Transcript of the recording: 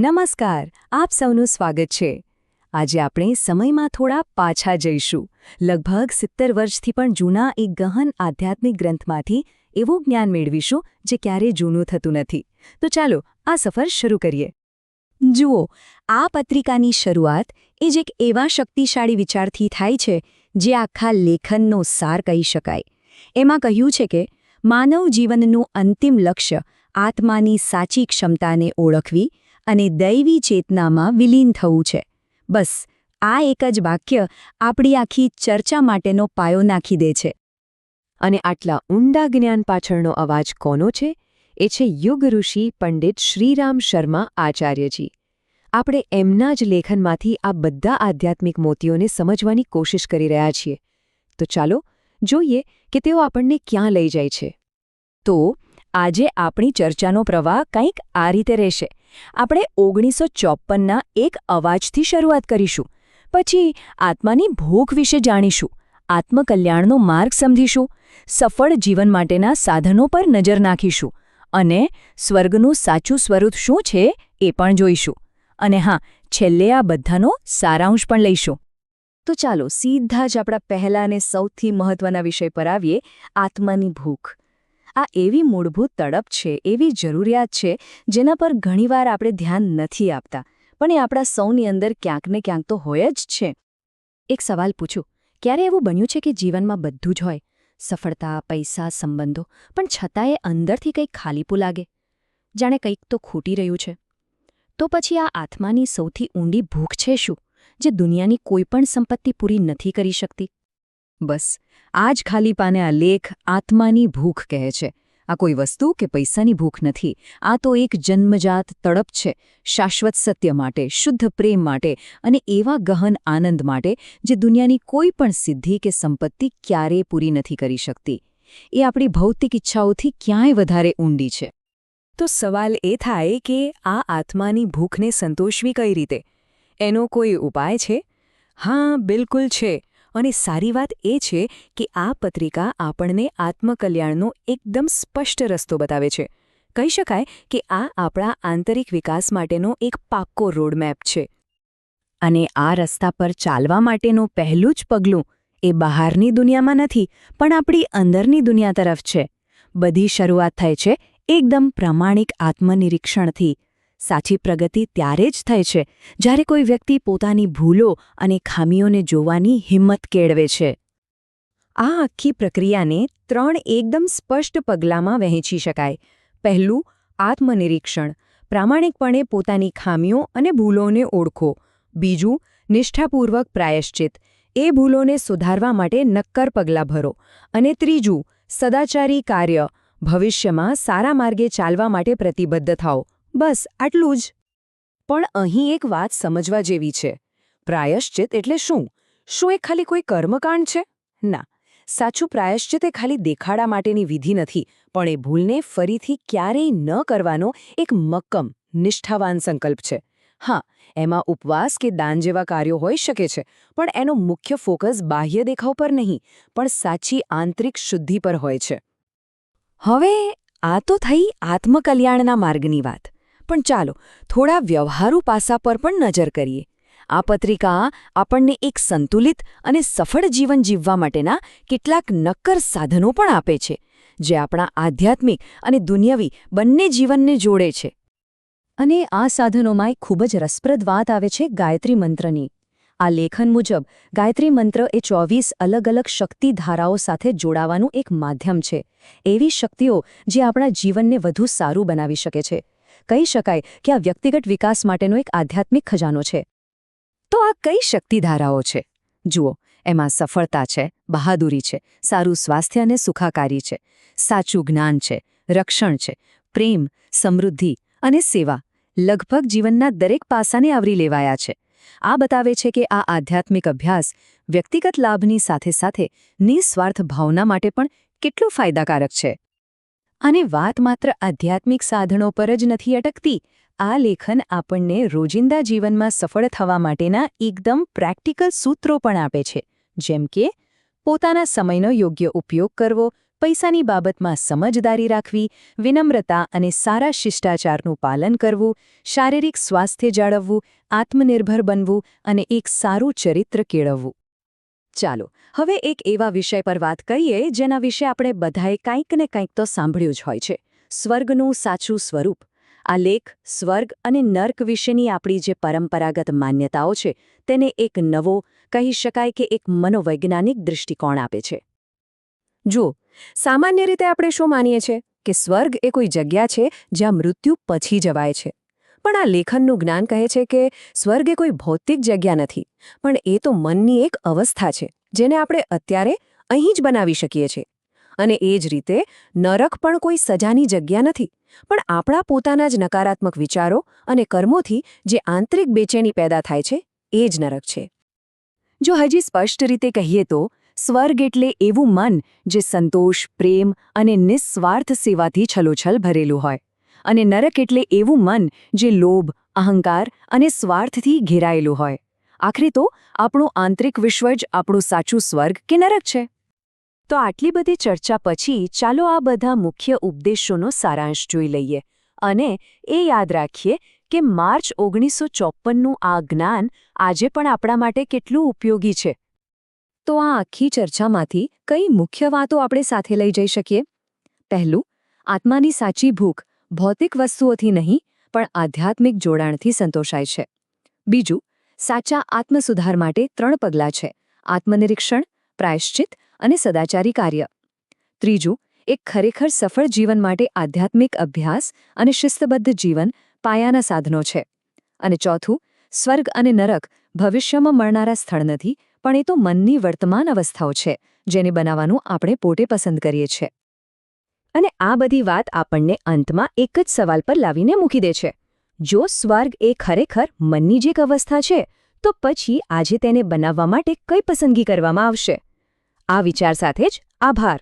નમસ્કાર, આપ સૌનું સ્વાગત છે. આજે આપણે સમયમાં થોડા પાછા જઈશું. લગભગ સિત્તેર વર્ષથી પણ જૂના એક ગહન આધ્યાત્મિક ગ્રંથમાંથી એવું જ્ઞાન મેળવીશું જે ક્યારેય જૂનું થતું નથી. તો ચાલો, આ સફર શરૂ કરીએ. જુઓ, આ પત્રિકાની શરૂઆત એ જ એક એવા શક્તિશાળી વિચારથી થાય છે જે આખા લેખનનો સાર કહી શકાય. એમાં કહ્યું છે કે, માનવ જીવનનું અંતિમ લક્ષ્ય આત્માની સાચી ક્ષમતાને ઓળખવી અને દૈવી ચેતનામાં વિલીન થવું છે. બસ, આ એક જ વાક્ય આપણી આખી ચર્ચા માટેનો પાયો નાખી દે છે. અને આટલા ઊંડા જ્ઞાન પાછળનો અવાજ કોનો છે? એ છે યુગ ઋષિ પંડિત શ્રીરામ શર્મા આચાર્યજી. આપણે એમના જ લેખનમાંથી આ બધા આધ્યાત્મિક મોતીઓને સમજવાની કોશિશ કરી રહ્યા છીએ. તો ચાલો, જોઈએ કે તેઓ આપણને ક્યાં લઈ જાય છે. તો આજે આપણી ચર્ચાનો પ્રવાહ કંઈક આ રીતે રહેશે. આપણે ઓગણીસો ચોપ્પનના એક અવાજથી શરૂઆત કરીશું. પછી આત્માની ભૂખ વિશે જાણીશું, આત્મકલ્યાણનો માર્ગ સમજીશું, સફળ જીવન માટેના સાધનો પર નજર નાખીશું અને સ્વર્ગનું સાચું સ્વરૂપ શું છે એ પણ જોઈશું. અને હા, છેલ્લે આ બધાનો સારાંશ પણ લઈશું. તો ચાલો સીધા જ આપણા પહેલા અને સૌથી મહત્વના વિષય પર આવીએ, આત્માની ભૂખ આ એવી મૂળભૂત તડપ છે, એવી જરૂરિયાત છે, જેના પર ઘણીવાર આપણે ધ્યાન નથી આપતા. પણ એ આપણા સૌની અંદર ક્યાંક ને ક્યાંક તો હોય જ છે. એક સવાલ પૂછું, ક્યારે એવું બન્યું છે કે જીવનમાં બધું જ હોય? સફળતા, પૈસા, સંબંધો, પણ છતાંય અંદરથી કંઈક ખાલીપું લાગે. જાણે કંઈક તો ખૂટી રહ્યું છે. તો પછી આ આત્માની સૌથી ઊંડી ભૂખ છે શું, જે દુનિયાની કોઈપણ સંપત્તિ પૂરી નથી કરી શકતી? બસ. આ જ ખાલીપાને આ લેખ આત્માની ભૂખ કહે છે. આ કોઈ વસ્તુ કે પૈસાની ભૂખ નથી. આ તો એક જન્મજાત તડપ છે. શાશ્વત સત્ય માટે, શુદ્ધ પ્રેમ માટે અને એવા ગહન આનંદ માટે જે દુનિયાની કોઈ પણ સિદ્ધિ કે સંપત્તિ ક્યારેય પૂરી નથી કરી શકતી. એ આપણી ભૌતિક ઈચ્છાઓથી ક્યાંય વધારે ઊંડી છે. તો સવાલ એ થાય કે આ આત્માની ભૂખને સંતોષવી કઈ રીતે? એનો કોઈ ઉપાય છે? હા, બિલકુલ છે. અને સારી વાત એ છે કે આ પત્રિકા આપણને આત્મકલ્યાણનો એકદમ સ્પષ્ટ રસ્તો બતાવે છે. કહી શકાય કે આ આપણા આંતરિક વિકાસ માટેનો એક પાક્કો રોડમેપ છે. અને આ રસ્તા પર ચાલવા માટેનું પહેલું જ પગલું એ બહારની દુનિયામાં નથી, પણ આપણી અંદરની દુનિયા તરફ છે. બધી શરૂઆત થાય છે એકદમ પ્રામાણિક આત્મનિરીક્ષણથી. સાચી પ્રગતિ ત્યારે જ થાય છે, જ્યારે કોઈ વ્યક્તિ પોતાની ભૂલો અને ખામીઓને જોવાની હિંમત કેળવે છે. આ આખી પ્રક્રિયાને ત્રણ એકદમ સ્પષ્ટ પગલાંમાં વહેંચી શકાય. પહેલું, આત્મનિરીક્ષણ. પ્રામાણિકપણે પોતાની ખામીઓ અને ભૂલોને ઓળખો. બીજું, નિષ્ઠાપૂર્વક પ્રાયશ્ચિત. એ ભૂલોને સુધારવા માટે નક્કર પગલાં ભરો. અને ત્રીજું, સદાચારી કાર્ય. ભવિષ્યમાં સારા માર્ગે ચાલવા માટે પ્રતિબદ્ધ થાઓ. બસ, આટલું જ. પણ અહીં એક વાત સમજવા જેવી છે. પ્રાયશ્ચિત એટલે શું? શું એ ખાલી કોઈ કર્મકાંડ છે? ના. સાચું પ્રાયશ્ચિત એ ખાલી દેખાડા માટેની વિધિ નથી, પણ એ ભૂલને ફરીથી ક્યારેય ન કરવાનો એક મક્કમ, નિષ્ઠાવાન સંકલ્પ છે. હા, એમાં ઉપવાસ કે દાન જેવા કાર્યો હોઈ શકે છે, પણ એનો મુખ્ય ફોકસ બાહ્ય દેખાવ પર નહીં, પણ સાચી આંતરિક શુદ્ધિ પર હોય છે. હવે, આ તો થઈ આત્મકલ્યાણના માર્ગની વાત. પણ ચાલો થોડા વ્યવહારુ પાસા પર પણ નજર કરીએ. આ પત્રિકા આપણને એક સંતુલિત અને સફળ જીવન જીવવા માટેના કેટલાક નક્કર સાધનો પણ આપે છે, જે આપણા આધ્યાત્મિક અને દુનિયાવી બંને જીવનને જોડે છે. અને આ સાધનોમાં એક ખૂબ જ રસપ્રદ વાત આવે છે ગાયત્રી મંત્રની. આ લેખન મુજબ, ગાયત્રી મંત્ર એ ચોવીસ અલગ અલગ શક્તિ ધારાઓ સાથે જોડાવાનું એક માધ્યમ છે, એવી શક્તિઓ જે આપણા જીવનને વધુ સારું બનાવી શકે છે. કહી શકાય કે આ વ્યક્તિગત વિકાસ માટેનો એક આધ્યાત્મિક ખજાનો છે. તો આ કઈ શક્તિધારાઓ છે? જુઓ, એમાં સફળતા છે, બહાદુરી છે, સારું સ્વાસ્થ્ય અને સુખાકારી છે, સાચું જ્ઞાન છે, રક્ષણ છે, પ્રેમ, સમૃદ્ધિ અને સેવા. લગભગ જીવનના દરેક પાસાને આવરી લેવાયા છે. આ બતાવે છે કે આ આધ્યાત્મિક અભ્યાસ વ્યક્તિગત લાભની સાથે સાથે નિસ્વાર્થ ભાવના માટે પણ કેટલો ફાયદાકારક છે. અને વાત માત્ર આધ્યાત્મિક સાધનો પર જ નથી અટકતી, આ લેખન આપણને રોજિંદા જીવનમાં સફળ થવા માટેના એકદમ પ્રેક્ટિકલ સૂત્રો પણ આપે છે. જેમ કે, પોતાના સમયનો યોગ્ય ઉપયોગ કરવો, પૈસાની બાબતમાં સમજદારી રાખવી, વિનમ્રતા અને સારા શિષ્ટાચારનું પાલન કરવું, શારીરિક સ્વાસ્થ્ય જાળવવું, આત્મનિર્ભર બનવું અને એક સારું ચરિત્ર કેળવવું. ચાલો, હવે એક એવા વિષય પર વાત કરીએ જેના વિશે આપણે બધાએ કંઈક ને કંઈક તો સાંભળ્યું જ હોય છે. સ્વર્ગનું સાચું સ્વરૂપ. આ લેખ સ્વર્ગ અને નર્ક વિશેની આપણી જે પરંપરાગત માન્યતાઓ છે, તેને એક નવો, કહી શકાય કે એક મનોવૈજ્ઞાનિક દૃષ્ટિકોણ આપે છે. જુઓ, સામાન્ય રીતે આપણે શું માનીએ છીએ? કે સ્વર્ગ એ કોઈ જગ્યા છે જ્યાં મૃત્યુ પછી જવાય છે. પણ આ લેખનનું જ્ઞાન કહે છે કે સ્વર્ગ એ કોઈ ભૌતિક જગ્યા નથી, પણ એ તો મનની એક અવસ્થા છે, જેને આપણે અત્યારે અહીં જ બનાવી શકીએ છીએ. અને એ જ રીતે નરક પણ કોઈ સજાની જગ્યા નથી, પણ આપણા પોતાના જ નકારાત્મક વિચારો અને કર્મોથી જે આંતરિક બેચેની પેદા થાય છે, એ જ નરક છે. જો હજી સ્પષ્ટ રીતે કહીએ તો, સ્વર્ગ એટલે એવું મન જે સંતોષ, પ્રેમ અને નિસ્વાર્થ સેવાથી છલોછલ ભરેલું હોય. અને નરક એટલે એવું મન જે લોભ, અહંકાર અને સ્વાર્થથી ઘેરાયેલું હોય. આખરે તો આપણું આંતરિક વિશ્વ જ આપણું સાચું સ્વર્ગ કે નરક છે? તો આટલી બધી ચર્ચા પછી ચાલો આ બધા મુખ્ય ઉપદેશોનો સારાંશ જોઈ લઈએ અને એ યાદ રાખીએ કે માર્ચ ઓગણીસો ચોપ્પનનું આ જ્ઞાન આજે પણ આપણા માટે કેટલું ઉપયોગી છે. તો આ આખી ચર્ચામાંથી કઈ મુખ્ય વાતો આપણે સાથે લઈ જઈ શકીએ? પહેલું, આત્માની સાચી ભૂખ ભૌતિક વસ્તુઓથી નહીં, પણ આધ્યાત્મિક જોડાણથી સંતોષાય છે. બીજું, સાચા આત્મસુધાર માટે ત્રણ પગલાં છે, આત્મનિરીક્ષણ, પ્રાયશ્ચિત અને સદાચારી કાર્ય. ત્રીજું, એક ખરેખર સફળ જીવન માટે આધ્યાત્મિક અભ્યાસ અને શિસ્તબદ્ધ જીવન પાયાના સાધનો છે. અને ચોથું, સ્વર્ગ અને નરક ભવિષ્યમાં મળનારા સ્થળ નથી, પણ એ તો મનની વર્તમાન અવસ્થાઓ છે, જેને બનાવવાનું આપણે પોતે પસંદ કરીએ છીએ. અને આ બધી વાત આપણને અંતમાં એક જ સવાલ પર લાવીને મૂકી દે છે. જો સ્વર્ગ એ ખરેખર મનની જ એક અવસ્થા છે, તો પછી આજે તેને બનાવવા માટે કઈ પસંદગી કરવામાં આવશે? આ વિચાર સાથે જ આભાર.